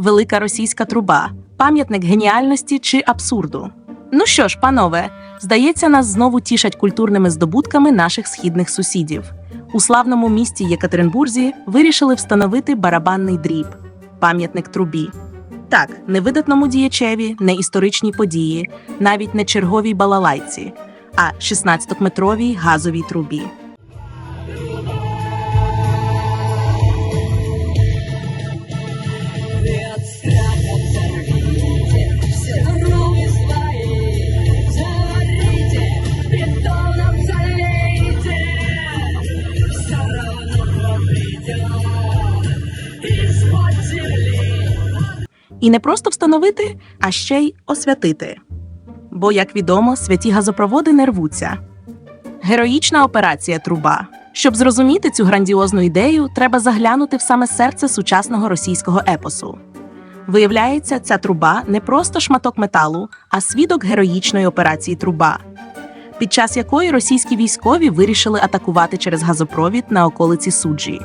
велика російська труба, пам'ятник геніальності чи абсурду. Ну що ж, панове, здається, нас знову тішать культурними здобутками наших східних сусідів. У славному місті Єкатеринбурзі вирішили встановити барабанний дріб, пам'ятник трубі. Так, не видатному діячеві, не історичній події, навіть не черговій балалайці, а 16-метровій газовій трубі. І не просто встановити, а ще й освятити. Бо, як відомо, святі газопроводи не рвуться. Героїчна операція Труба. Щоб зрозуміти цю грандіозну ідею, треба заглянути в саме серце сучасного російського епосу. Виявляється, ця труба не просто шматок металу, а свідок героїчної операції Труба, під час якої російські військові вирішили атакувати через газопровід на околиці суджі.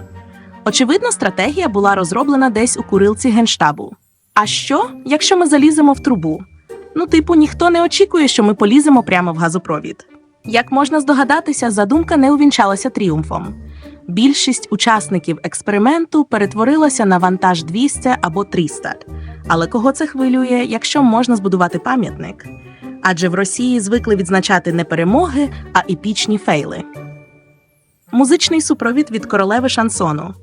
Очевидно, стратегія була розроблена десь у курилці генштабу. А що, якщо ми заліземо в трубу? Ну, типу, ніхто не очікує, що ми поліземо прямо в газопровід. Як можна здогадатися, задумка не увінчалася тріумфом. Більшість учасників експерименту перетворилася на вантаж 200 або 300. Але кого це хвилює, якщо можна збудувати пам'ятник? Адже в Росії звикли відзначати не перемоги, а епічні фейли. Музичний супровід від королеви шансону.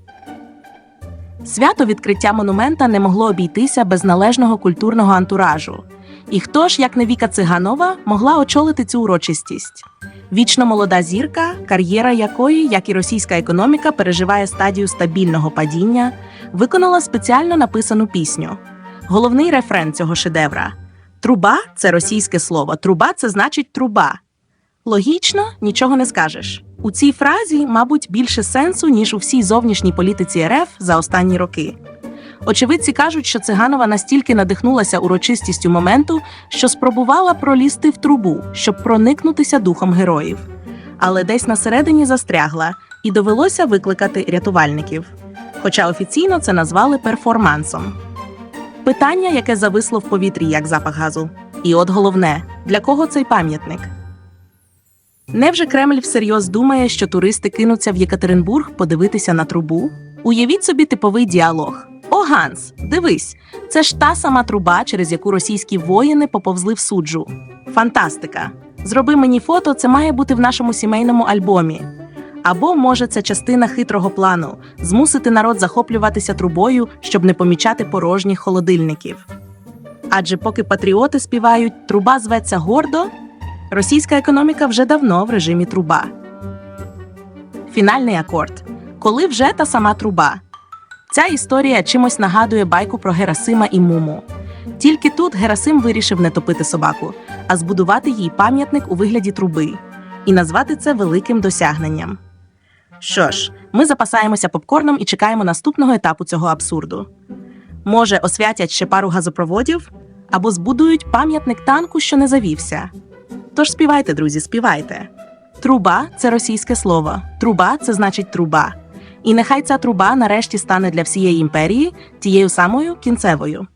Свято відкриття монумента не могло обійтися без належного культурного антуражу. І хто ж, як не Віка Циганова, могла очолити цю урочистість? Вічно молода зірка, кар'єра якої, як і російська економіка, переживає стадію стабільного падіння, виконала спеціально написану пісню. Головний рефрен цього шедевра: Труба це російське слово. Труба це значить труба. Логічно, нічого не скажеш. У цій фразі, мабуть, більше сенсу, ніж у всій зовнішній політиці РФ за останні роки. Очевидці кажуть, що циганова настільки надихнулася урочистістю моменту, що спробувала пролізти в трубу, щоб проникнутися духом героїв. Але десь на середині застрягла і довелося викликати рятувальників. Хоча офіційно це назвали перформансом. Питання, яке зависло в повітрі як запах газу. І от головне, для кого цей пам'ятник? Невже Кремль всерйоз думає, що туристи кинуться в Єкатеринбург подивитися на трубу? Уявіть собі типовий діалог. О, Ганс, дивись, це ж та сама труба, через яку російські воїни поповзли в суджу. Фантастика! Зроби мені фото, це має бути в нашому сімейному альбомі. Або, може, це частина хитрого плану змусити народ захоплюватися трубою, щоб не помічати порожніх холодильників. Адже поки патріоти співають, труба зветься гордо, російська економіка вже давно в режимі труба. Фінальний акорд. Коли вже та сама труба. Ця історія чимось нагадує байку про Герасима і Муму. Тільки тут Герасим вирішив не топити собаку, а збудувати їй пам'ятник у вигляді труби і назвати це великим досягненням. Що ж, ми запасаємося попкорном і чекаємо наступного етапу цього абсурду. Може, освятять ще пару газопроводів або збудують пам'ятник танку, що не завівся. Тож співайте, друзі, співайте. Труба це російське слово. Труба це значить труба. І нехай ця труба нарешті стане для всієї імперії тією самою кінцевою.